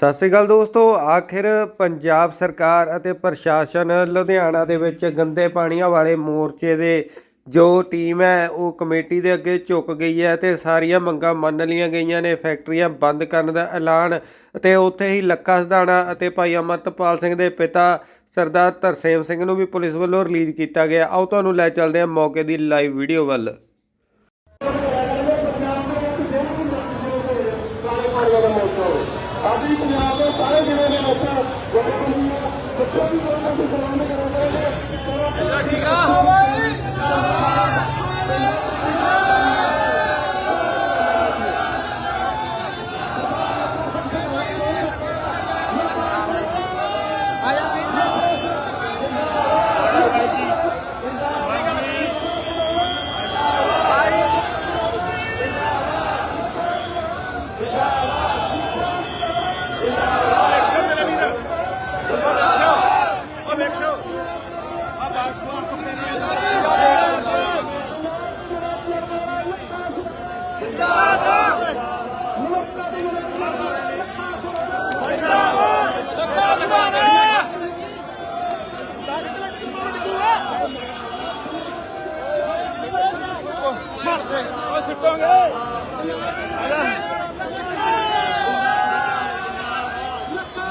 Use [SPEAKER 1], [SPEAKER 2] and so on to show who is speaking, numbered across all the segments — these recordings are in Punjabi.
[SPEAKER 1] ਸਤਿ ਸ੍ਰੀ ਅਕਾਲ ਦੋਸਤੋ, ਆਖਿਰ ਪੰਜਾਬ ਸਰਕਾਰ ਅਤੇ ਪ੍ਰਸ਼ਾਸਨ ਲੁਧਿਆਣਾ ਦੇ ਵਿੱਚ ਗੰਦੇ ਪਾਣੀਆਂ ਵਾਲੇ ਮੋਰਚੇ ਦੇ ਜੋ ਟੀਮ ਹੈ, ਉਹ ਕਮੇਟੀ ਦੇ ਅੱਗੇ ਝੁਕ ਗਈ ਹੈ ਤੇ ਸਾਰੀਆਂ ਮੰਗਾਂ ਮੰਨ ਲਈਆਂ ਗਈਆਂ ਨੇ। ਫੈਕਟਰੀਆਂ ਬੰਦ ਕਰਨ ਦਾ ਐਲਾਨ ਅਤੇ ਉੱਥੇ ਹੀ ਲੱਖਾ ਸਦਾਣਾ ਅਤੇ ਭਾਈ ਅਮਰਤਪਾਲ ਸਿੰਘ ਦੇ ਪਿਤਾ ਸਰਦਾਰ ਤਰਸੇਮ ਸਿੰਘ ਨੂੰ ਵੀ ਪੁਲਿਸ ਵੱਲੋਂ ਰਿਲੀਜ਼ ਕੀਤਾ ਗਿਆ। ਆਓ ਤੁਹਾਨੂੰ ਲੈ ਚੱਲਦੇ ਹਾਂ ਮੌਕੇ ਦੀ ਲਾਈਵ ਵੀਡੀਓ ਵੱਲ
[SPEAKER 2] ਆਦੀ ਪੰਜਾਬ ਦੇ ਸਾਰੇ ਜ਼ਿਲ੍ਹੇ ਦੇ ਲੋਕਾਂ ਬੱਚੋ ਵੀ ਲੋਕਾਂ ਨੂੰ ਸਲਾਮ ਕਰਾਂਗੇ ਠੀਕ ਆ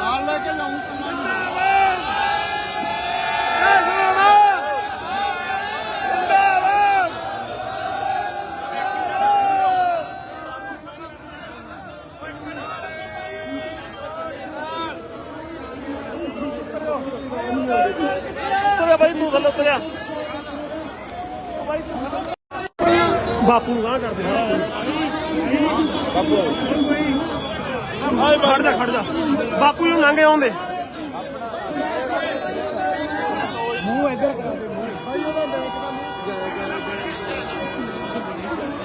[SPEAKER 2] ਨਾਲ ਲੈ ਕੇ ਲਾਉਂ ਤੁਰਿਆ ਬਾਈ ਤੂੰ ਥੱਲੇ ਤੁਰਿਆ ਬਾਪੂ ਨੂੰ ਗਾਂ ਕਰਦੇ ਬਾਪੂ ਆਏ ਖੜ ਜਾ ਖੜ ਜਾ ਬਾਪੂ ਨੂੰ ਲੰਘੇ ਆਉਂਦੇ ਮੂੰਹ ਇੱਧਰ ਕਰ ਦੇ ਭਾਈ ਉਹਦਾ ਬੈਕ ਦਾ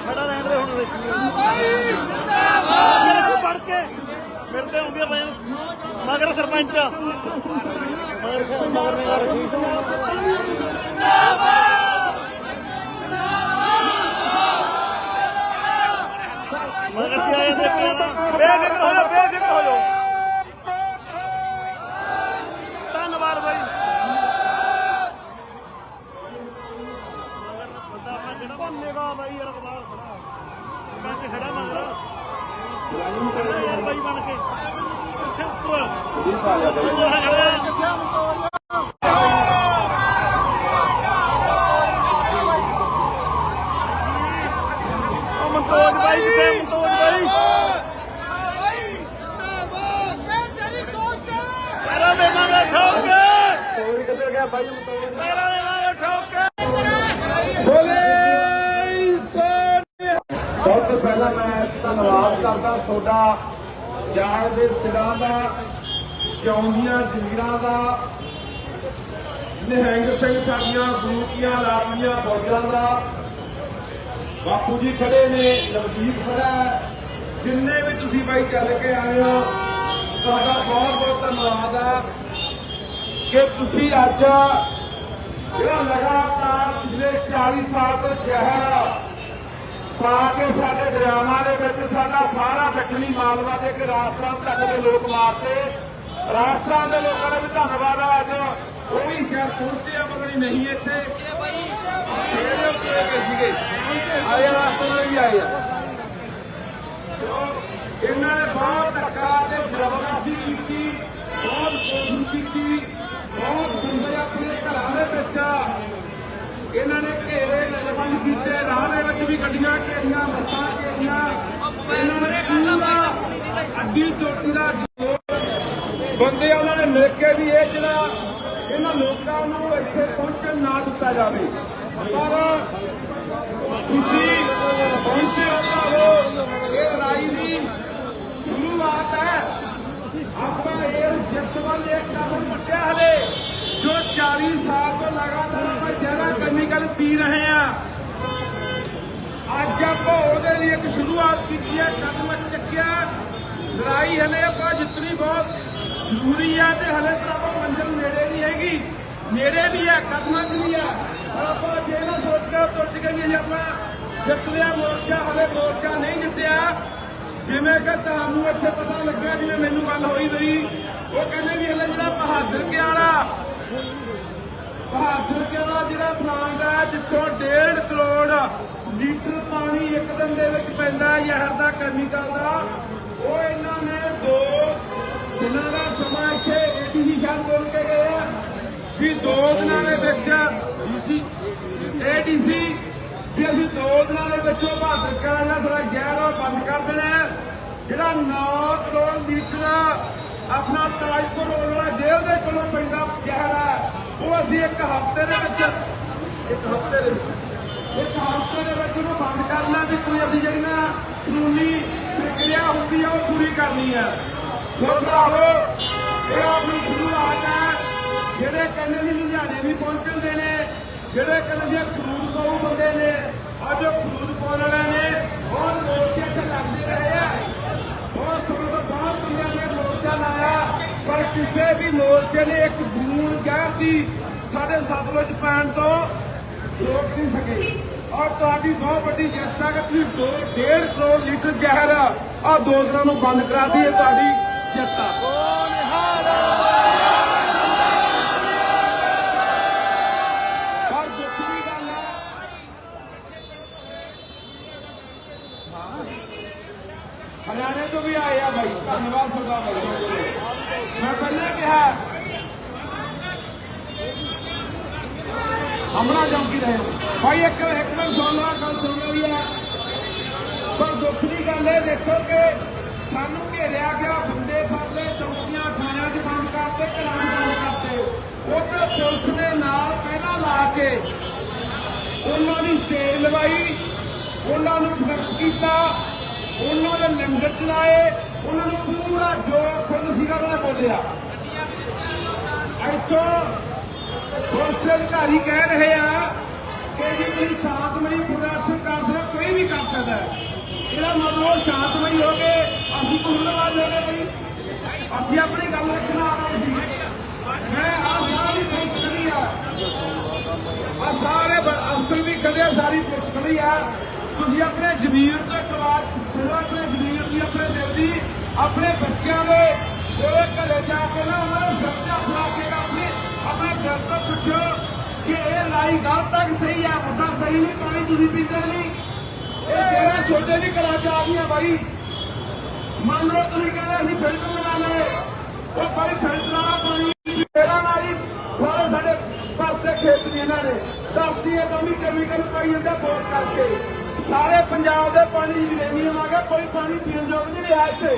[SPEAKER 2] ਖੜਾ ਰਹਿਣ ਦੇ ਹੁਣ ਦੇਖੀ ਬਾਈ ਜਿੰਦਾਬਾਦ ਪੜ ਕੇ ਮੇਰੇ ਤੇ ਆਉਂਦੀਆਂ ਪਈਆਂ ਮਗਰ ਸਰਪੰਚ ਮਗਰ ਮਗਰ ਨੇ ਰੱਖੀ ਮਗਰ ਤੇ ਆਏ ਦੇਖੋ ਬੇਫਿਕਰ ਹੋ ਜਾ ਬੇਫਿਕਰ ਹੋ ਜਾ ਜਿਹੜਾ ਬੰਨੇਗਾ ਬਾਈ ਯਾਰ ਬਾਹਰ ਖੜਾ। ਮੈਂ ਖੜਾ ਮਗਰ ਯਾਰ ਬਾਈ ਬਣ ਕੇ। ਇੱਥੇ ਉੱਪਰ। ਉਹ ਮਨਤੋਜ ਬਾਈ ਕਿੱਥੇ ਮਨਤੋਜ ਬਾਈ ਪੈਰਾ ਦੇਵਾਂਗੇ ਠੋਕ ਕੇ ਕੋਈ ਕਿੱਧਰ ਗਿਆ ਬਾਈ ਮਨਤੋਜ ਪੈਰਾ ਦੇਵਾਂਗੇ ਠੋਕ ਕੇ ਬੋਲੇ ਸਭ ਤੋਂ ਪਹਿਲਾਂ ਮੈਂ ਧੰਨਵਾਦ ਕਰਦਾ ਤੁਹਾਡਾ ਚਾਰ ਦੇ ਸਿਰਾਂ ਦਾ ਚੌਂਦੀਆਂ ਜੰਗੀਰਾਂ ਦਾ, ਨਿਹੰਗ ਸਿੰਘ ਸਾਡੀਆਂ ਗੁਰੂਆਂ ਲਾਲੀਆਂ ਫੌਜਾਂ ਦਾ। ਬਾਪੂ ਜੀ ਖੜੇ ਨੇ ਨਵਦੀਪ ਖੜਾ ਜਿੰਨੇ ਵੀ ਤੁਸੀਂ ਬਾਈ ਚੱਲ ਕੇ ਆਏ ਹੋ, ਤੁਹਾਡਾ ਬਹੁਤ ਬਹੁਤ ਧੰਨਵਾਦ ਹੈ ਕਿ ਤੁਸੀਂ ਅੱਜ ਜਿਹੜਾ ਲਗਾਤਾਰ ਪਿਛਲੇ 40 ਸਾਲ ਤੋਂ ਜ਼ਹਿਰ ਪਾ ਕੇ ਸਾਡੇ ਦਰਿਆਵਾਂ ਦੇ ਵਿੱਚ ਸਾਡਾ ਸਾਰਾ ਦੱਖਣੀ ਮਾਲਵਾ ਤੇ ਰਾਜਸਥਾਨ ਤੱਕ ਦੇ ਲੋਕ ਮਾਰਤੇ। ਰਾਜਸਥਾਨ ਦੇ ਲੋਕਾਂ ਦਾ ਵੀ ਧੰਨਵਾਦ ਹੈ ਅੱਜ। ਉਹ ਵੀ ਸ਼ਾਇਦ ਪਹੁੰਚੇ ਆ ਮਗਰ ਨਹੀਂ ਇੱਥੇ। ਸਵੇਰੇ ਉੱਤੇ ਗਏ ਸੀਗੇ ਆਏ ਰਾਸਤੇ ਵੀ ਆਏ ਆ। ਇਹਨਾਂ ਨੇ ਬਹੁਤ ਧੱਕਾ ਤੇ ਜ਼ਬਰਦਸਤੀ ਕੀਤੀ, ਬਹੁਤ ਕੋਸ਼ਿਸ਼ ਕੀਤੀ, ਬਹੁਤ ਬੰਦੇ ਆਪਣੇ ਘਰਾਂ ਦੇ ਵਿੱਚ ਇਹਨਾਂ ਨੇ ਘੇਰੇ ਨਜ਼ਰਬੰਦ ਕੀਤੇ, ਰਾਹ ਦੇ ਵਿੱਚ ਵੀ ਗੱਡੀਆਂ, ਘੇਰੀਆਂ, ਬੱਸਾਂ, ਘੇਰੀਆਂ। ਇਹਨਾਂ ਨੇ ਪੂਰਾ ਅੱਡੀ ਚੋਟੀ ਦਾ ਬੰਦੇ ਉਹਨਾਂ ਨੇ ਮਿਲ ਕੇ ਵੀ ਇਹ ਜਿਹੜਾ ਇਹਨਾਂ ਲੋਕਾਂ ਨੂੰ ਇੱਥੇ ਪਹੁੰਚਣ ਨਾ ਦਿੱਤਾ ਜਾਵੇ। ਪਰ ਤੁਸੀਂ ਪਹੁੰਚੇ ਹੋ ਭਾਵੋ, ਇਹ ਲੜਾਈ ਦੀ ਸ਼ੁਰੂਆਤ ਹੈ। ਆਪਾਂ ਇਹ ਜਿੱਤ ਵੱਲ ਇੱਕ ਕਦਮ ਵੱਟਿਆ ਹਲੇ। ਜੋ 40 ਸਾਲ ਤੋਂ ਲਗਾਤਾਰ ਆਪਾਂ ਜਰਾ ਕੈਮੀਕਲ ਪੀ ਰਹੇ ਆ ਅੱਜ ਆਪਾਂ ਉਹਦੇ ਲਈ ਇੱਕ ਸ਼ੁਰੂਆਤ ਕੀਤੀ ਹੈ, ਕਦਮ ਚੱਕਿਆ। ਲੜਾਈ ਹਲੇ ਆਪਾਂ ਜਿੱਤਣੀ ਬਹੁਤ ਜ਼ਰੂਰੀ ਹੈ ਤੇ ਹਲੇ ਤਾਂ ਆਪਾਂ ਮੰਜ਼ਿਲ ਨੇੜੇ ਨਹੀਂ ਹੈਗੀ। ਨੇੜੇ ਵੀ ਹੈ ਕਦਮਾਂ 'ਚ ਵੀ ਹੈ ਪਰ ਆਪਾਂ ਜੇ ਨਾ ਸੋਚ ਕੇ ਤੁਰ ਕੇ ਵੀ ਆਪਾਂ ਜਿੱਤ ਲਿਆ ਮੋਰਚਾ, ਹਲੇ ਮੋਰਚਾ ਨਹੀਂ ਜਿੱਤਿਆ। ਜਿਵੇਂ ਕਿ ਤੁਹਾਨੂੰ ਇੱਥੇ ਪਤਾ ਲੱਗਿਆ ਜਿਵੇਂ ਮੈਨੂੰ ਗੱਲ ਹੋਈ ਬਈ ਉਹ ਕਹਿੰਦੇ ਵੀ ਹਲੇ ਜਿਹੜਾ ਬਹਾਦਰ ਕੇ ਵਾਲਾ ਬਹਾਦਰ ਕੇ ਜਿਹੜਾ ਪਲਾਂਟ ਹੈ ਜਿੱਥੋਂ 1.5 ਕਰੋੜ ਲੀਟਰ ਪਾਣੀ ਇੱਕ ਦਿਨ ਦੇ ਵਿੱਚ ਪੈਂਦਾ ਹੈ ਦਾ, ਕੈਮੀਕਲ ਦਾ, ਉਹ ਇਹਨਾਂ ਨੇ ਦੋ ਦਿਨਾਂ ਦਾ ਸਮਾਂ ਇੱਥੇ ਏਡੀਸੀ ਬੋਲ ਕੇ ਗਏ ਆ। ਵੀ ਦੋ ਦਿਨਾਂ ਦੇ ਵਿੱਚ ਡੀਸੀ, ਏਡੀਸੀ, ਵੀ ਅਸੀਂ ਦੋ ਦਿਨਾਂ ਦੇ ਵਿੱਚ ਬਹਾਦਰ ਕੇ ਵਾਲਾ ਜਿਹੜਾ ਜ਼ਹਿਰ ਆ, ਉਹ ਬੰਦ ਕਰ ਦੇਣਾ ਜਿਹੜਾ 9 ਕਰੋੜ ਲੀਟਰ ਆਪਣਾ ਤਾਜਪੁਰ ਵਾਲਾ ਜੇਲ੍ਹ ਦੇ ਕੋਲੋਂ ਪੈਂਦਾ ਜ਼ਹਿਰ ਉਹ ਅਸੀਂ ਇੱਕ ਹਫ਼ਤੇ ਦੇ ਵਿੱਚ ਇੱਕ ਹਫ਼ਤੇ ਦੇ ਵਿੱਚ ਇੱਕ ਹਫ਼ਤੇ ਦੇ ਵਿੱਚ ਉਹਨੂੰ ਬੰਦ ਕਰਨਾ ਵੀ ਕੋਈ ਅਸੀਂ ਜਿਹੜੀ ਨਾ ਕਾਨੂੰਨੀ ਪ੍ਰਕਿਰਿਆ ਹੁੰਦੀ ਆ, ਉਹ ਪੂਰੀ ਕਰਨੀ ਹੈ ਸੋ ਇਹ ਆਪਣੀ ਸ਼ੁਰੂਆਤ ਹੈ। ਜਿਹੜੇ ਕਹਿੰਦੇ ਸੀ ਲੁਧਿਆਣੇ ਵੀ ਪਹੁੰਚਣ ਦੇ ਨੇ, ਜਿਹੜੇ ਕਹਿੰਦੇ ਸੀ ਖਰੂਦ ਪਾਉ ਬੰਦੇ ਨੇ, ਅੱਜ ਉਹ ਖਰੂਦ ਪਾਉਣ ਵਾਲੇ ਨੇ, ਬਹੁਤ ਮੋਰਚੇ ਤੇ ਲੱਗਦੇ ਰਹੇ ਆ। ਬਹੁਤ ਸਮੇਂ ਤੋਂ ਬਹੁਤ ਬੰਦਿਆਂ ਨੇ ਮੋਰਚਾ ਲਾਇਆ। ਪਰ ਕਿਸੇ ਵੀ ਮੋਰਚੇ ਨੇ ਇੱਕ ਬੂੰਦ ਗਹਿਰ ਦੀ ਸਾਡੇ ਸਤਲੁਜ ਪੈਣ ਤੋਂ ਰੋਕ ਨਹੀਂ ਸਕੇ। ਔਰ ਤੁਹਾਡੀ ਬਹੁਤ ਵੱਡੀ ਜਿੱਤ ਹੈ ਕਿ ਤੁਸੀਂ ਦੋ ਡੇਢ ਕਰੋੜ ਲੀਟਰ ਜ਼ਹਿਰ ਆ ਦੋ ਦਿਨਾਂ ਨੂੰ ਬੰਦ ਕਰਾਤੀ ਇਹ ਤੁਹਾਡੀ ਜਿੱਤ ਆ ਪਰ ਦੁੱਖ ਦੀ ਗੱਲ ਹੈ ਹਰਿਆਣੇ ਤੋਂ ਵੀ ਆਏ ਆ ਭਾਈ ਧੰਨਵਾਦ ਤੁਹਾਡਾ ਭਾਈ ਮੈਂ ਪਹਿਲਾਂ ਕਿਹਾ ਹਮਣਾ ਚੌਂਕੀ ਰਹੇ ਭਾਈ ਇੱਕ ਇੱਕ ਮਿੰਟ ਸੁਣ ਲਾ ਗੱਲ ਸੁਣ ਲਈ ਹੈ ਪਰ ਦੁੱਖ ਦੀ ਗੱਲ ਇਹ ਦੇਖੋ ਕਿ ਸਾਨੂੰ ਘੇਰਿਆ ਗਿਆ ਬੰਦੇ ਫੜਦੇ ਚੌਕੀਆਂ ਥਾਣਿਆਂ 'ਚ ਬੰਦ ਕਰਤੇ ਘਰਾਂ 'ਚ ਬੰਦ ਕਰਤੇ ਉੱਧਰ ਪੁਲਿਸ ਨੇ ਨਾਲ ਪਹਿਲਾਂ ਉਹਨਾਂ ਦੀ ਸਟੇਜ ਲਵਾਈ ਉਹਨਾਂ ਨੂੰ ਗ੍ਰਿਫਤ ਕੀਤਾ ਉਹਨਾਂ ਦੇ ਲੰਗਰ ਚਲਾਏ ਉਹਨਾਂ ਨੂੰ ਪੂਰਾ ਜੋ ਖੁਦ ਸੀਗਾ ਉਹਨਾਂ ਬੋਲਿਆ। ਇੱਥੋਂ ਪੁਲਿਸ ਅਧਿਕਾਰੀ ਕਹਿ ਰਹੇ ਆ ਕਿ ਜੀ ਤੁਸੀਂ ਸ਼ਾਂਤਮਈ ਪ੍ਰਦਰਸ਼ਨ ਕਰ ਸਕਦੇ ਹੋ, ਕੋਈ ਵੀ ਕਰ ਸਕਦਾ ਇਹਦਾ ਮਤਲਬ ਸ਼ਾਂਤਮਈ ਹੋ ਕੇ ਅਸੀਂ ਕੁੰਡਲਵਾਦ ਹੋ ਗਏ ਅਸੀਂ ਆਪਣੀ ਗੱਲ ਰੱਖਣਾ ਆ ਰਹੇ ਸੀ ਮੈਂ ਆ ਸਾਰੀ ਪੁਲਿਸ ਖੜੀ ਆ ਆ ਸਾਰੇ ਬ- ਅਫਸਰ ਸਾਰੀ ਪੁਲਿਸ ਆ। ਤੁਸੀਂ ਆਪਣੇ ਜ਼ਮੀਰ ਤੋਂ ਕਵਾਰ ਸੁਣੋ ਆਪਣੇ ਜ਼ਮੀਰ ਦੀ, ਆਪਣੇ ਦਿਲ ਦੀ, ਆਪਣੇ ਬੱਚਿਆਂ ਦੇ ਉਹਦੇ ਘਰੇ ਜਾ ਕੇ ਨਾ ਉਹਨਾਂ ਨੂੰ ਸੱਚਾ ਫੜਾ ਕੇ ਆਪਣੇ ਆਪਣੇ ਦਿਲ ਤੋਂ ਪੁੱਛੋ ਕਿ ਇਹ ਲਾਈ ਗੱਲ ਤੱਕ ਸਹੀ ਆ, ਮੁੱਦਾ ਸਹੀ ਨਹੀਂ, ਪਾਣੀ ਤੁਸੀਂ ਪੀਂਦੇ ਨਹੀਂ। ਇਹ ਜਿਹੜਾ ਛੋਟੇ ਦੀ ਕਲਾ ਚ ਆ ਗਈਆਂ ਬਾਈ। ਮੰਨ ਲਓ ਤੁਸੀਂ ਕਹਿੰਦੇ ਅਸੀਂ ਫਿਲਟਰ ਬਣਾ ਲਏ, ਉਹ ਭਾਈ ਫਿਲਟਰ ਵਾਲਾ ਪਾਣੀ ਤੇਰਾ ਨਾਲ ਸਾਰੇ ਸਾਡੇ ਭਰਤੇ ਖੇਤ ਨੇ ਇਹਨਾਂ ਨੇ। ਧਰਤੀ ਇਹ ਕਮੀ ਕੈਮੀਕਲ ਪਾਈ ਜਾਂਦਾ ਬੋਰ ਕਰਕੇ। ਸਾਰੇ ਪੰਜਾਬ ਦੇ ਪਾਣੀ ਯੂਰੇਨੀਅਮ ਆ ਗਿਆ ਕੋਈ ਪਾਣੀ ਪੀਣ ਯੋਗ ਨਹੀਂ ਰਿਹਾ ਇੱਥੇ।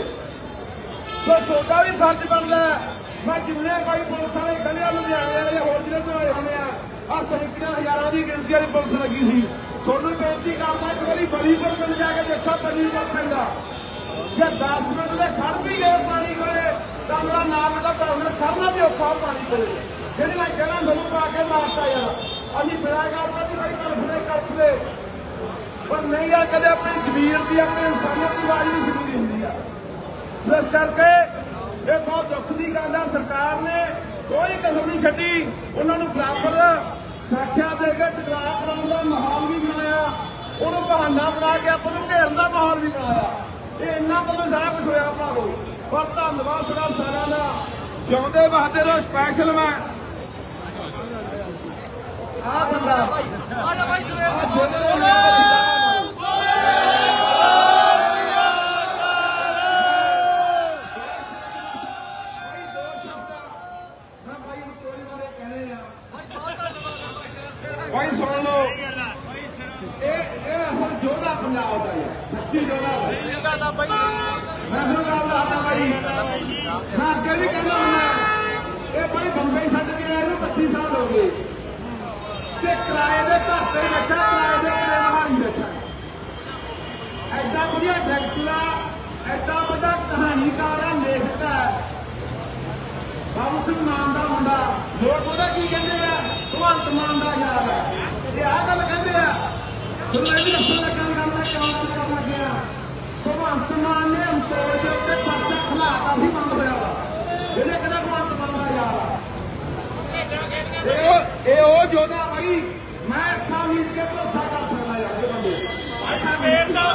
[SPEAKER 2] ਸੋ ਤੁਹਾਡਾ ਵੀ ਫਰਜ਼ ਬਣਦਾ ਮੈਂ ਜਿੰਨੇ ਭਾਈ ਪੁਲਿਸ ਵਾਲੇ ਖੜੇ ਲੁਧਿਆਣੇ ਵਾਲੇ ਹੋਰ ਜ਼ਿਲ੍ਹੇ ਤੋਂ ਆਏ ਹੋਣੇ ਆ ਆ ਸੈਂਕੜਿਆਂ ਹਜ਼ਾਰਾਂ ਦੀ ਗਿਣਤੀ ਵਾਲੀ ਪੁਲਿਸ ਲੱਗੀ ਸੀ। ਤੁਹਾਨੂੰ ਬੇਨਤੀ ਕਰਦਾ, ਇੱਕ ਵਾਰੀ ਬਲੀਪੁਰ ਪਿੰਡ ਜਾ ਕੇ ਦੇਖੋ ਬਲੀਪੁਰ ਪਿੰਡ ਜੇ 10 ਮਿੰਟ ਦੇ ਖੜ ਵੀ ਗਏ ਪਾਣੀ ਕੋਲੇ, ਤਾਂ ਮੇਰਾ ਨਾਮ ਦਾ 10 ਮਿੰਟ ਖੜਨਾ ਵੀ ਔਖਾ ਪਾਣੀ ਕੋਲੇ। ਜਿਹੜੀ ਮੈਂ ਕਹਿਣਾ, ਮੈਨੂੰ ਪਾ ਕੇ ਮਾਰਤਾ ਯਾਰ। ਅਸੀਂ ਬਿਨਾਂ ਗੱਲ ਤੋਂ ਵੀ ਭਾਈ ਕਲਫਦੇ ਕਲਫਦੇ ਪਰ ਨਹੀਂ ਆ ਕਦੇ ਆਪਣੀ ਜ਼ਮੀਰ ਦੀ, ਆਪਣੀ ਇਨਸਾਨੀਅਤ ਦੀ ਆਵਾਜ਼ ਵੀ ਸੁਣੀ ਹੁੰਦੀ ਆ। ਸੋ ਇਸ ਕਰਕੇ ਇਹ ਬਹੁਤ ਦੁੱਖ ਦੀ ਗੱਲ ਆ, ਸਰਕਾਰ ਨੇ ਕੋਈ ਕਸਰ ਨਹੀਂ ਛੱਡੀ। ਉਹਨਾਂ ਨੂੰ ਬਰਾਬਰ ਸੁਰੱਖਿਆ ਦੇ ਕੇ ਟਕਰਾਅ ਕਰਾਉਣ ਦਾ ਮਾਹੌਲ ਵੀ ਬਣਾਇਆ। ਉਹਨੂੰ ਬਹਾਨਾ ਬਣਾ ਕੇ ਆਪਾਂ ਨੂੰ ਘੇਰਨ ਦਾ ਮਾਹੌਲ ਵੀ ਬਣਾਇਆ। ਇਹ ਇੰਨਾ ਵੱਲੋਂ ਸਾਰਾ ਕੁਝ ਹੋਇਆ ਭਰਾਵੋ। ਪਰ ਧੰਨਵਾਦ ਤੁਹਾਡਾ ਸਾਰਿਆਂ ਦਾ। ਜਿਉਂਦੇ ਵਸਦੇ ਰਹੋ ਸਪੈਸ਼ਲ ਮੈਂ। ਆ ਬੰਦਾ ਆ ਜਾ ਬਾਈ ਮੈਂ ਭਾਈ ਨੂੰ ਚੋਰੀ ਬਾਰੇ ਕਹਿਣੇ ਆ ਭਾਈ ਸੁਣ ਲਓ ਇਹ ਇਹ ਅਸਲ ਜੋਧਾ ਪੰਜਾਬ ਦਾ ਹੈ ਸੱਚੀ ਜੋਧਾ ਹੈ
[SPEAKER 3] ਇਹ ਗੱਲ ਆ ਬਾਈ
[SPEAKER 2] ਮੈਂ ਤੁਹਾਨੂੰ ਗੱਲ ਦੱਸਦਾ ਭਾਈ ਮੈਂ ਅੱਗੇ ਵੀ ਕਹਿੰਦਾ ਹੁੰਦਾ ਇਹ ਭਾਈ ਬੰਬਈ ਛੱਡ ਕੇ ਆਏ ਨੂੰ 25 ਸਾਲ ਹੋ ਗਏ ਤੇ ਕਿਰਾਏ ਦੇ ਘਰ ਤੇ ਬੈਠਾ ਕਿਰਾਏ ਦੇ ਘਰੇ ਮਹਾਲੀ ਬੈਠਾ ਐਡਾ ਵਧੀਆ ਡਾਇਰੈਕਟਰ ਆ ਐਡਾ ਵੱਡਾ ਕਹਾਣੀਕਾਰ ਆ ਲੇਖਕ ਆ। ਬਾਬੂ ਸਿੰਘ ਮਾਨ ਦਾ ਮੁੰਡਾ ਲੋਕ ਉਹਦਾ ਕੀ ਕਹਿੰਦੇ ਆ? ਭਗਵੰਤ ਮਾਨ ਦਾ ਯਾਰ ਹੈ ਇਹ ਆ ਗੱਲ ਕਹਿੰਦੇ ਆ। ਤੁਹਾਨੂੰ ਇਹ ਵੀ ਦੱਸਣ ਲੱਗਾ ਗੱਲ ਮੈਂ ਕਿਉਂ ਗੱਲ ਕਰਨ ਲੱਗਿਆ ਭਗਵੰਤ ਮਾਨ ਨੇ ਅੰਤੋੜ ਦੇ ਉੱਤੇ ਪਰਚਾ ਖਲਾਤਾ ਸੀ ਬੰਦ ਹੋਇਆ ਵਾ। ਇਹਨੇ ਕਹਿੰਦਾ ਭਗਵੰਤ ਮਾਨ ਦਾ ਯਾਰ ਆ? ਇਹ ਉਹ- ਜੋਧਾ ਭਾਈ ਮੈਂ ਅੱਖਾਂ ਮੀਚ ਕੇ ਭਰੋਸਾ ਕਰ ਸਕਦਾ ਯਾਰ ਇਹ ਬੰਦੇ
[SPEAKER 3] ਅੱਛਾ ਵੇਰ ਦਾ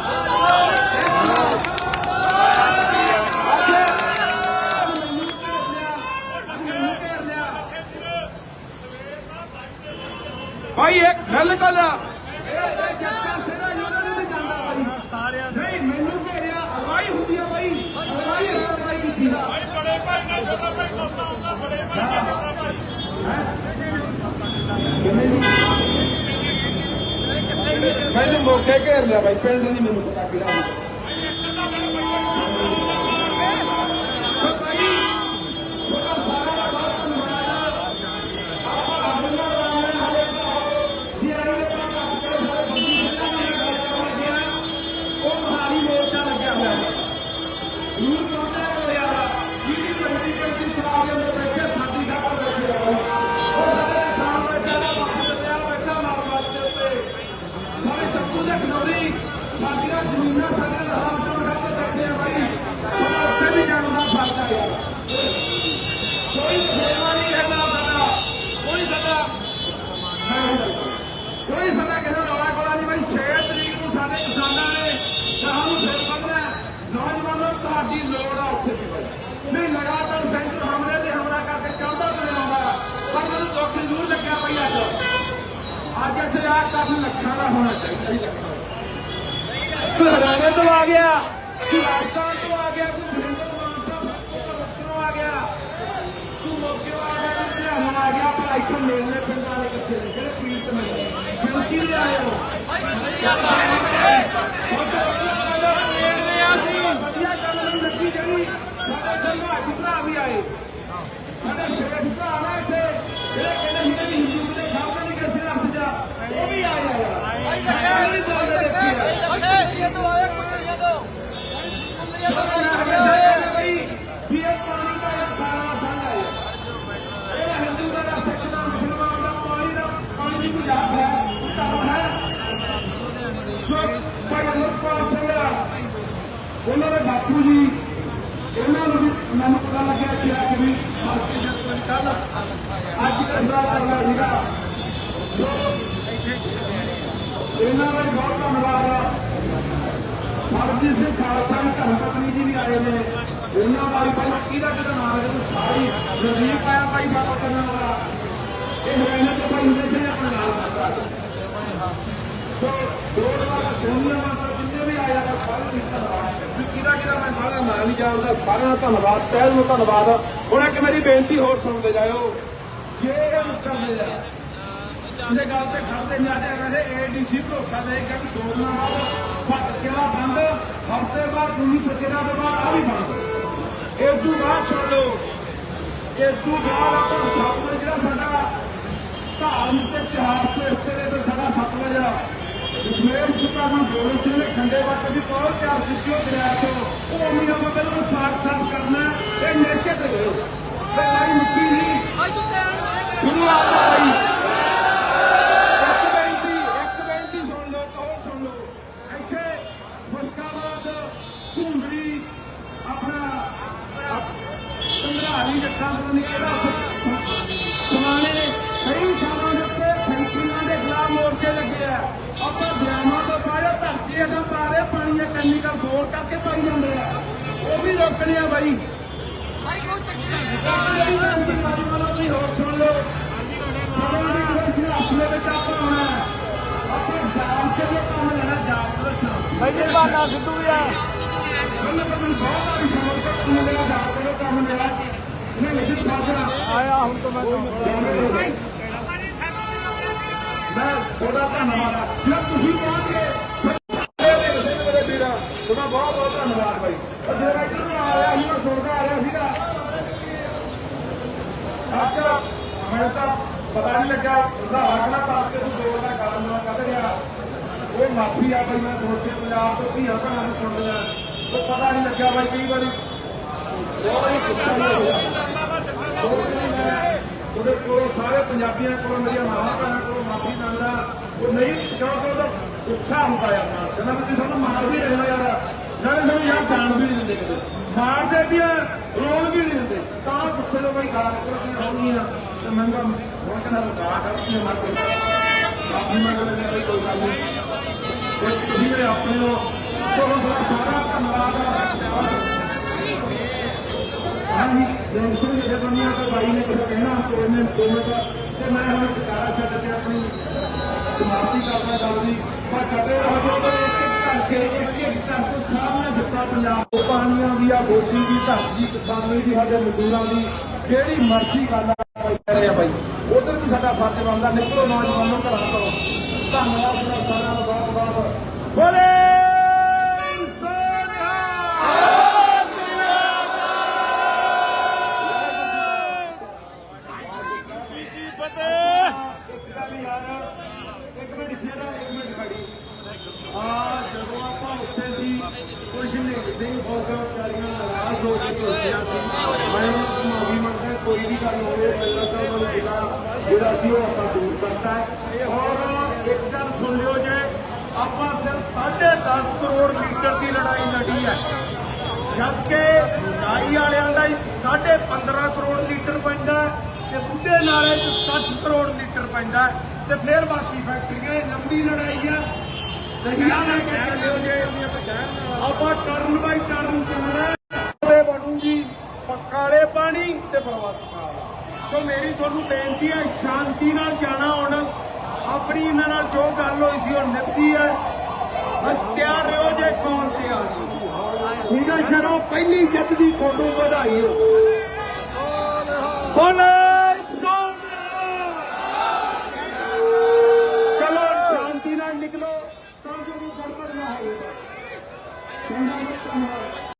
[SPEAKER 2] ਭਾਈ ਇੱਕ ਬਿਲਕੁਲ ਇਹ ਤਾਂ ਜੱਟਾਂ ਸਿਰਾ ਉਹਨਾਂ ਨੇ ਨਹੀਂ ਜਾਂਦਾ ਭਾਈ ਸਾਰਿਆਂ ਨਹੀਂ ਮੈਨੂੰ ਘੇਰਿਆ ਅਗਵਾਈ ਹੁੰਦੀ ਆ ਭਾਈ ਅਗਵਾਈ ਅਗਵਾਈ ਕੀਤੀ ਦਾ
[SPEAKER 3] ਬੜੇ ਭਾਈ ਨਾਲ ਛੋਟਾ ਭਾਈ ਕਰਦਾ ਹੁੰਦਾ ਬੜੇ ਭਾਈ ਨਾਲ ਛੋਟਾ ਭਾਈ
[SPEAKER 2] ਮੈਨੂੰ ਮੌਕੇ ਘੇਰ ਲਿਆ ਭਾਈ ਪਿੰਡ ਨਹੀਂ ਮੈਨੂੰ ਪਤਾ ਕਿਹੜਾ ਸਾਰੇ ਚੱਕੂ ਦੇ ਖਨੌਰੀ ਸਾਡੀਆਂ ਜ਼ਮੀਨਾਂ ਸਾਡੇ ਰਾਮ ਤੋਂ ਕਰਕੇ ਬੈਠੇ ਆ ਭਾਈ ਸਾਡਾ ਉੱਥੇ ਵੀ ਜਾਣ ਦਾ ਫ਼ਰਕ ਆ ਯਾਰ ਕੋਈ ਸੇਵਾ ਨਹੀਂ ਹੈ ਨਾ ਸਾਡਾ ਕੋਈ ਸਾਡਾ ਕੋਈ ਸਾਡਾ ਕਿਸੇ ਦਾ ਰੌਲਾ ਕੋਲਾ ਨਹੀਂ ਭਾਈ 6 ਤਰੀਕ ਨੂੰ ਸਾਡੇ ਕਿਸਾਨਾਂ ਨੇ ਕਹਾਂ ਨੂੰ ਫਿਰ ਬੰਨਣਾ ਨੌਜਵਾਨੋ ਤੁਹਾਡੀ ਲੋੜ ਆ ਉੱਥੇ ਦੀ ਭਾਈ ਨਹੀਂ ਲਗਾਤਾਰ ਸੈਂਟਰ ਹਮਲੇ ਤੇ ਹਮਲਾ ਕਰਕੇ ਚੜ੍ਹਦਾ ਤੁਰਿਆ ਆਉਂਦਾ ਪਰ ਮੈਨੂੰ ਦੁੱਖ ਜ਼ਰੂਰ ਲੱਗਿਆ ਭਾਈ ਅੱਜ ਅੱਜ ਇੱਥੇ ਲੱਖਾਂ ਦਾ ਹੋਣਾ ਚਾਹੀਦਾ ਸੀ ਲੱਖਾਂ ਹਰਿਆਣੇ ਤੋਂ ਆ ਗਿਆ ਰਾਜਸਥਾਨ ਤੋਂ ਆ ਗਿਆ ਤੂੰ ਸੁਰਿੰਦਰ ਮਾਨ ਤੋਂ ਆ ਗਿਆ। ਤੂੰ ਮੋਕੇ ਆ ਗਿਆ ਲੁਧਿਆਣਾ ਆ ਗਿਆ ਪਰ ਇੱਥੇ ਮੇਲੇ ਪਿੰਡ ਵਾਲੇ ਕਿੱਥੇ ਨੇ ਜਿਹੜੇ ਪੀੜਤ ਨੇ ਕਿਉਂ ਕੀ ਲਿਆ ਆਏ ਵਧੀਆ ਗੱਲ ਨਹੀਂ ਲੱਗੀ ਜਿਹੜੀ ਸਾਡੇ ਸੰਘਾਜੀ ਭਰਾ ਵੀ ਆਏ। ਸਾਡੇ ਸੇਠ ਭਰਾ ਨਾ ਇੱਥੇ, ਜਿਹੜੇ ਉਹਨਾਂ ਦੇ ਬਾਪੂ ਜੀ ਇਹਨਾਂ ਨੂੰ ਵੀ ਮੈਨੂੰ ਪਤਾ ਲੱਗਿਆ ਕਿ ਅੱਜ ਵੀ ਭਾਰਤੀ ਜਨਤਾ ਕੱਲ ਅੱਜ ਕੰਦਾ ਕਰਨਾ ਸੀਗਾ ਸੋ ਇਹਨਾਂ ਦਾ ਬਹੁਤ ਧੰਨਵਾਦ ਆ। ਸਰਬਜੀਤ ਸਿੰਘ ਖਾਲਸਾ ਜੀ ਪਤਨੀ ਜੀ ਵੀ ਆਏ ਨੇ। ਉਹਨਾਂ ਵਾਲੀ ਪਹਿਲਾਂ ਕਿਹਦਾ ਕਿਹਦਾ ਨਾਮ ਹੈ ਜਦੋਂ ਸਾਰੀ ਰਜੀਵ ਆਇਆ ਭਾਈ ਬਾਬਾ ਕਰਨ ਵਾਲਾ ਇਹ ਹਰਿਆਣਾ ਤੋਂ ਭਾਈ ਹੁੰਦੇ ਸੀ ਆਪਣੇ ਨਾਲ ਕਰਦਾ ਸੋ, ਦੋ ਵਾਰ ਸੋਨੀਆ ਮਾਤਾ ਜਿੰਨੇ ਵੀ ਆਇਆ ਤਾਂ ਸਾਰੇ ਨੂੰ ਧੰਨਵਾਦ। ਕਿਹਦਾ ਕਿਹਦਾ ਮੈਂ ਸਾਰਾ ਨਾਂ ਨਹੀਂ ਜਾਣਦਾ, ਸਾਰਿਆਂ ਦਾ ਧੰਨਵਾਦ, ਪਹਿਲ ਨੂੰ ਧੰਨਵਾਦ। ਹੁਣ ਇੱਕ ਮੇਰੀ ਬੇਨਤੀ ਹੋਰ ਸੁਣਦੇ ਜਾਇਓ। ਜੇ ਇਹ ਕਰਦੇ ਜਾ ਉਹਦੇ ਗੱਲ ਤੇ ਖੜਦੇ ਨਹੀਂ ਆਦੇ ਕਹਿੰਦੇ ਏਡੀਸੀ ਭਰੋਸਾ ਦੇ ਦੇਗਾ ਕਿ ਦੋ ਦਿਨਾਂ ਬਾਅਦ ਫਟ ਬੰਦ। ਹਫ਼ਤੇ ਬਾਅਦ ਦੂਜੀ ਫਕੀਰਾਂ ਦੇ ਬਾਅਦ ਆ ਵੀ ਬੰਦ। ਇਹ ਤੋਂ ਬਾਅਦ ਸੁਣ ਲਓ ਇਹ ਤੋਂ ਬਾਅਦ ਆਪਾਂ ਸਤਲੁਜ ਜਿਹੜਾ ਸਾਡਾ ਆਪਾਂ ਬਿਆਨਾਂ ਤੋਂ ਬਾਅਦ ਧਰਤੀ ਅਡਾਂ ਪਾ ਰਹੇ ਪਾਣੀ ਦੇ ਕੈਮੀਕਲ ਬੋਰ ਕਰਕੇ ਪਾਈ ਜਾਂਦੇ ਆ। ਉਹ ਵੀ ਰੋਕਣੇ ਆ ਬਾਈ। ਤੁਸੀਂ ਹੋਰ ਸੁਣ ਲਓ। ਦੇ ਵਿੱਚ ਆਪਾਂ ਆਉਣਾ ਹੈ, ਆਪਣੇ ਜਾਨ ਤੇ ਜੇ ਕੰਮ ਲੈਣਾ ਜਾਨ ਪ੍ਰਦਰਸ਼ਨ
[SPEAKER 3] ਭਾਈ ਜੀ ਬਾਨਾ ਸਿੱਧੂ ਵੀ ਆ।
[SPEAKER 2] ਉਹਨੇ ਪਤਾ ਨਹੀਂ ਬਹੁਤ ਵਾਰੀ ਸਮਝ ਕੇ ਕੰਮ ਲੈਣਾ ਜਾਨ ਤੇ ਕੰਮ ਲੈਣਾ ਇਹਨੇ ਲਿਖਿਤ ਫਾਸਲਾ
[SPEAKER 3] ਆਇਆ ਹੁਣ ਤੋਂ ਮੈਂ
[SPEAKER 2] ਮੈਂ ਤੁਹਾਡਾ ਧੰਨਵਾਦ। ਜੇ ਤੁਸੀਂ ਪਹੁੰਚ ਗਏ ਤੁਹਾਡਾ ਬਹੁਤ ਬਹੁਤ ਧੰਨਵਾਦ ਬਾਈ। ਜਿਹੜਾ ਇੱਧਰ ਨੂੰ ਆ ਰਿਹਾ ਸੀ ਮੈਂ ਸੁਣਦਾ ਆ ਰਿਹਾ ਸੀਗਾ। ਅੱਜ ਮੈਨੂੰ ਤਾਂ ਪਤਾ ਨਹੀਂ ਲੱਗਾ ਉਹਦਾ ਆਗਲਾ ਪਾਸ ਕੇ ਤੂੰ ਬੋਲ ਦਾ ਕਾਰਨ ਕੱਢ ਰਿਹਾ ਉਹ ਮਾਫੀ ਆ ਬਾਈ, ਮੈਂ ਸੋਚਿਆ ਪੰਜਾਬ ਤੋਂ ਧੀਆਂ ਭੈਣਾਂ ਨੂੰ ਸੁਣ ਲਿਆ। ਉਹ ਪਤਾ ਨਹੀਂ ਲੱਗਿਆ ਬਾਈ, ਕਈ ਵਾਰੀ ਬਹੁਤ ਹੀ ਗੁੱਸਾ ਨਹੀਂ ਹੋਇਆ ਉਹਦੇ ਕੋਲ ਸਾਰੇ ਪੰਜਾਬੀਆਂ ਕੋਲ, ਮੇਰੀਆਂ ਮਾਵਾਂ ਭੈਣਾਂ ਕੋਲ ਮਾਫੀ ਮੰਗਦਾ ਉਹ ਨਹੀਂ ਕਿਉਂਕਿ ਉਹਦਾ ਗੁੱਸਾ ਹੁੰਦਾ ਯਾਰ ਨਾਲ। ਕਹਿੰਦਾ ਵੀ ਸਾਨੂੰ ਮਾਰ ਵੀ ਰਹੇ ਯਾਰ। ਨਾਲੇ ਸਾਨੂੰ ਯਾਰ ਜਾਣ ਵੀ ਨਹੀਂ ਦਿੰਦੇ ਕਦੇ ਮਾਰਦੇ ਵੀ ਆ, ਰੋਣ ਵੀ ਨਹੀਂ ਦਿੰਦੇ। ਤਾਂ ਗੁੱਸੇ ਤੋਂ ਬਈ ਗਾਲ ਕਰਦੀ ਸੌਣੀ ਆ। ਤੇ ਮੰਗਾ ਹੁਣ ਕਹਿੰਦਾ ਗਾ ਕਰਦੀ ਮਾਰ ਕੇ ਮਾਫੀ ਮੰਗ ਕੋਈ ਗੱਲ ਨਹੀਂ। ਤੁਸੀਂ ਮੇਰੇ ਆਪਣੇ ਹੋ। ਸੋ ਸਾਰਾ ਧੰਨਵਾਦ ਆ। ਹਾਂਜੀ ਜਨਸਨ ਦੇ ਬੰਨਿਆ ਤੋਂ ਬਾਈ ਨੇ ਕੁਝ ਕਹਿਣਾ ਤੇ ਉਹਨੇ ਦੋ ਤੇ ਮੈਂ ਹੁਣ ਟਿਕਾਰਾ ਛੱਡ ਕੇ ਆਪਣੀ ਸਮਾਪਤੀ ਕਰਨਾ ਗੱਲ ਪਰ ਕਦੇ ਰਹੋ ਜੋ ਇੱਕ ਘੰਟੇ ਇੱਕ ਇੱਕ ਘੰਟੇ ਸਾਹਮਣੇ ਦਿੱਤਾ ਪੰਜਾਬ ਪਾਣੀਆਂ ਦੀ ਆ ਗੋਦੀ ਦੀ ਧਰਤੀ ਕਿਸਾਨੀ ਦੀ ਸਾਡੇ ਮਜ਼ਦੂਰਾਂ ਦੀ ਜਿਹੜੀ ਮਰਜ਼ੀ ਗੱਲ ਆ ਕਰ ਰਿਹਾ ਬਾਈ ਉਧਰ ਵੀ ਸਾਡਾ ਫਰਜ਼ ਬਣਦਾ ਨਿਕਲੋ ਨੌਜਵਾਨੋ ਘਰਾਂ ਤੋਂ ਧੰਨਵਾਦ ਸਾਰਿਆਂ ਦਾ ਬਹੁਤ ਬਹੁਤ। ਬੋਲੇ ਸੋਨਿਆ
[SPEAKER 3] ਜੀ ਜੀ ਫਤਿਹ
[SPEAKER 2] ਇੱਕ ਗੱਲ ਯਾਰ ਇੱਕ ਮਿੰਟ ਫੇਰ ਇੱਕ ਮਿੰਟ ਖੜੀ ਆ ਜਦੋਂ ਆਪਾਂ ਉੱਥੇ ਸੀ ਨਹੀਂ ਸਿੰਘ ਹੋ ਵਿਚਾਰੀਆਂ ਨਾਰਾਜ਼ ਹੋ ਕੇ ਉੱਠਿਆ ਸੀ ਮੈਂ ਮਾਫੀ ਮੰਗਦਾ ਕੋਈ ਵੀ ਗੱਲ ਹੋਵੇ ਮੇਰਾ ਤਾਂ ਉਹਨਾਂ ਨੂੰ ਜਿਹੜਾ ਜਿਹੜਾ ਸੀ ਉਹ ਆਪਾਂ ਦੂਰ ਕਰਤਾ ਹੈ ਔਰ ਇੱਕ ਗੱਲ ਸੁਣ ਲਿਓ ਜੇ ਆਪਾਂ ਸਿਰਫ 10.5 ਕਰੋੜ ਲੀਟਰ ਦੀ ਲੜਾਈ ਲੜੀ ਹੈ ਜਦਕਿ ਨਾਈ ਵਾਲਿਆਂ ਦਾ ਹੀ 15.5 ਕਰੋੜ ਲੀਟਰ ਪੈਂਦਾ ਤੇ ਬੁੱਢੇ ਨਾਲੇ 'ਚ 60 ਕਰੋੜ ਲੀਟਰ ਪੈਂਦਾ ਤੇ ਫਿਰ ਬਾਕੀ ਫੈਕਟਰੀਆਂ ਲੰਬੀ ਲੜਾਈ ਹੈ ਰਹੀਆਂ ਲੈ ਕੇ ਚੱਲਿਓ ਜੇ ਆਪਾਂ ਟਰਨ ਬਾਈ ਟਰਨ ਚੱਲਣਾ ਤੇ ਬਣੂਗੀ ਪੱਕਾ ਵਾਲੇ ਪਾਣੀ ਤੇ ਪ੍ਰਵਾਸਾ ਸੋ ਮੇਰੀ ਤੁਹਾਨੂੰ ਬੇਨਤੀ ਹੈ, ਸ਼ਾਂਤੀ ਨਾਲ ਜਾਣਾ ਹੁਣ। ਆਪਣੀ ਇਹਨਾਂ ਨਾਲ ਜੋ ਗੱਲ ਹੋਈ ਸੀ ਉਹ ਨਿਭਦੀ ਹੈ। ਬਸ ਤਿਆਰ ਰਹੋ ਜੇ ਕੌਣ ਤਿਆਰ ਠੀਕ ਹੈ, ਸ਼ਰੋ, ਪਹਿਲੀ ਜਿੱਤ ਦੀ ਤੁਹਾਨੂੰ ਵਧਾਈ ਹੋ। ਬੋਲੇ ਚਲੋ, ਸ਼ਾਂਤੀ ਨਾਲ ਨਿਕਲੋ। Thank you.